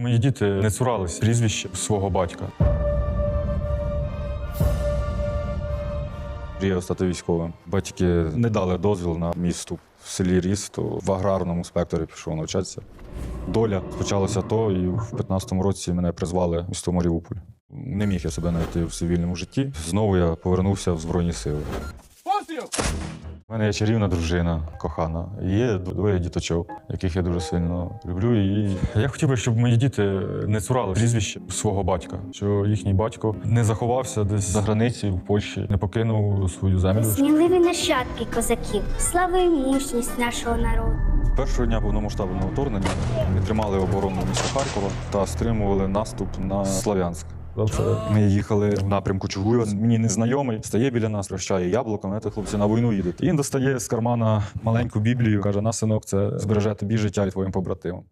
Мої діти не цурались прізвища свого батька. Мріяв стати військовим. Батьки не дали дозвіл на мій. В селі Рісту в аграрному спекторі пішов навчатися. Доля почалося то, і в 15-му році мене призвали в місто Маріуполь. Не міг я себе знайти в цивільному житті. Знову я повернувся в Збройні Сили. У мене є чарівна дружина, кохана. Є двоє діточок, яких я дуже сильно люблю. І я хотів би, щоб мої діти не цурали прізвище свого батька, що їхній батько не заховався десь за границі в Польщі, не покинув свою землю. Сміливі нащадки козаків, слава і мужність нашого народу. Першого дня повномасштабного вторгнення ми тримали оборону міста Харкова та стримували наступ на Слав'янськ. Ми їхали в напрямку Чугуєва. Мені незнайомий стає біля нас, прощає яблуко, «Ете, хлопці на війну їдуть. І він достає з кармана маленьку біблію. каже: на синок, це збереже тобі життя і твоїм побратимам.